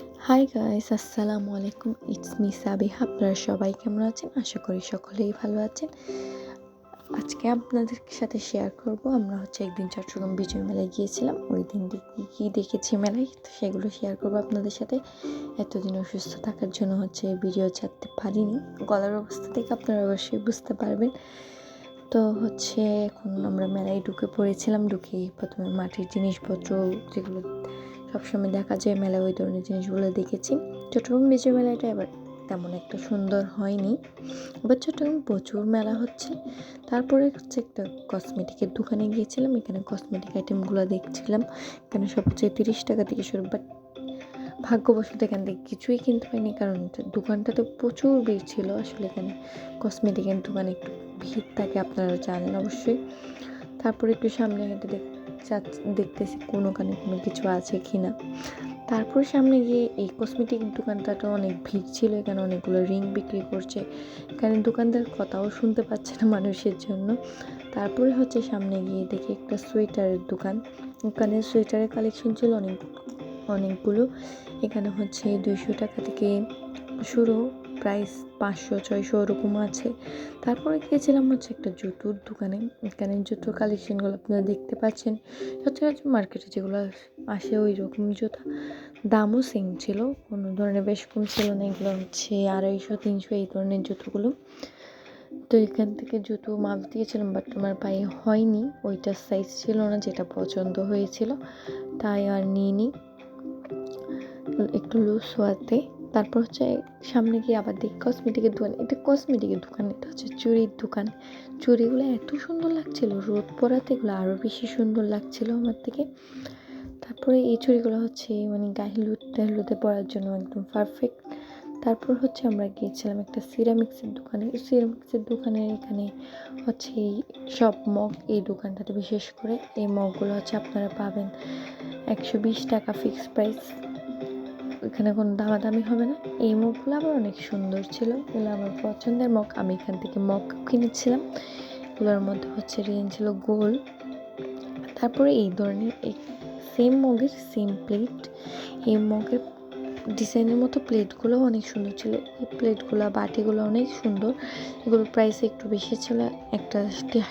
Hi guys আসসালামু আলাইকুম it's me Sabiha আপনারা সবাই কেমন আছেন? আশা করি সকলেই ভালো আছেন। আজকে আপনাদের সাথে শেয়ার করব। আমরা হচ্ছে একদিন চট্টগ্রাম বিজয় মেলায় গিয়েছিলাম। ওই দিন কী কী দেখেছি মেলায়। তো সেগুলো শেয়ার করব আপনাদের সাথে। এতদিন অসুস্থ থাকার জন্য হচ্ছে ভিডিও ছাড়তে পারিনি। গলার অবস্থা থেকে আপনারা অবশ্যই বুঝতে পারবেন। তো হচ্ছে এখন আমরা মেলায় ঢুকে পড়েছিলাম। ঢুকেই প্রথমে মাটির জিনিসপত্র যেগুলো সবসময় দেখা যায় মেলায় ওই ধরনের জিনিসগুলো দেখেছি। চট্টগ্রাম বিজয় মেলাটা এবার তেমন একটা সুন্দর হয়নি। এবার চট্টগ্রাম প্রচুর মেলা হচ্ছে। তারপরে হচ্ছে একটা কসমেটিকের দোকানে গিয়েছিলাম। এখানে কসমেটিক আইটেমগুলো দেখছিলাম। এখানে সব হচ্ছে তিরিশ টাকা থেকে শুরু বাট ভাগ্যবশত এখান থেকে কিছুই কিনতে পারিনি, কারণ দোকানটাতে প্রচুর ভিড় ছিল। আসলে এখানে কসমেটিকের দোকানে একটু ভিড় থাকে, আপনারা জানেন অবশ্যই। তারপরে একটু সামনে হেঁটে দেখ দেখতেছি কোনো ওখানে কোনো কিছু আছে কি না তারপর সামনে গিয়ে এই কসমেটিক দোকানটাতে অনেক ভিড় ছিল, এখানে অনেকগুলো রিং বিক্রি করছে। এখানে দোকানদার কথাও শুনতে পাচ্ছে না মানুষের জন্য। তারপরে হচ্ছে সামনে গিয়ে দেখি একটা সোয়েটারের দোকান। ওখানে সোয়েটারের কালেকশন ছিল অনেক, অনেকগুলো। এখানে হচ্ছে দুইশো টাকা থেকে শুরু। প্রাইস পাঁচশো, ছয়শো ওরকম আছে। তারপরে গিয়েছিলাম হচ্ছে একটা জুতোর দোকানে। এখানে জুতোর কালেকশনগুলো আপনারা দেখতে পাচ্ছেন। সচরাচর মার্কেটে যেগুলো আসে ওই রকম জুতা। দামও সেম ছিল। কোনো ধরনের বেশ কম ছিল না। এগুলো হচ্ছে আড়াইশো, তিনশো এই ধরনের জুতোগুলো। তো এখান থেকে জুতো মাপ দিয়েছিলাম বাট আমার পায়ে হয়নি। ওইটার সাইজ ছিল না, যেটা পছন্দ হয়েছিল। তাই আর নিইনি। একটু লুজ হওয়াতে। তারপর হচ্ছে সামনে গিয়ে আবার দেখি কসমেটিকের দোকান। এটা কসমেটিকের দোকান, এটা হচ্ছে চুরির দোকান। চুড়িগুলো এত সুন্দর লাগছিল, রোদ পড়াতে এগুলো আরও বেশি সুন্দর লাগছিল আমার থেকে। তারপরে এই চুড়িগুলো হচ্ছে মানে গায়ে গাহিলুদ টাহিলুদে পরার জন্য একদম পারফেক্ট তারপর হচ্ছে আমরা গিয়েছিলাম একটা সিরামিক্সের দোকানে। সিরামিক্সের দোকানের এখানে হচ্ছে এই সব মগ এই দোকানটাতে বিশেষ করে এই মগগুলো হচ্ছে আপনারা পাবেন একশো বিশ টাকা ফিক্সড প্রাইস এখানে কোনো দামাদামি হবে না। এই মগগুলো আবার অনেক সুন্দর ছিল। এগুলো আমার পছন্দের মগ আমি এখান থেকে মগ কিনেছিলাম। এগুলোর মধ্যে হচ্ছে রেঞ্জ ছিল গোল। তারপরে এই ধরনের এই সেম মগের সেম প্লেট এই মগের ডিজাইনের মতো প্লেটগুলো অনেক সুন্দর ছিল। এই প্লেটগুলো বাটিগুলো অনেক সুন্দর। এগুলোর প্রাইস একটু বেশি ছিল। একটা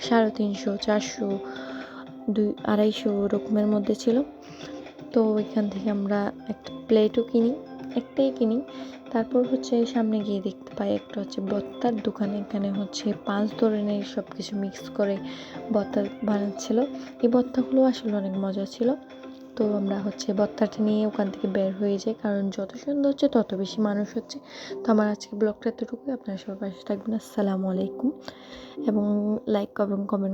সাড়ে তিনশো, চারশো, দুই, আড়াইশো ওরকমের মধ্যে ছিল। তো এখান থেকে আমরা একটা প্লেটও কিনি, একটাই কিনি। তারপর হচ্ছে সামনে গিয়ে দেখতে পাই একটা হচ্ছে বত্তার দোকান। এখানে হচ্ছে পাঁচ ধরনের সব কিছু মিক্স করে বত্তা বানাচ্ছিল। এই বত্তাগুলো আসলে অনেক মজা ছিল। তো আমরা হচ্ছে বত্তাটা নিয়ে ওখান থেকে বের হয়ে যাই, কারণ যত সুন্দর হচ্ছে তত বেশি মানুষ হচ্ছে। তো আমার আজকে ব্লগটা এতটুকুই। আপনারা সবার পাশে থাকবেন। আসসালামু আলাইকুম। এবং লাইক এবং কমেন্ট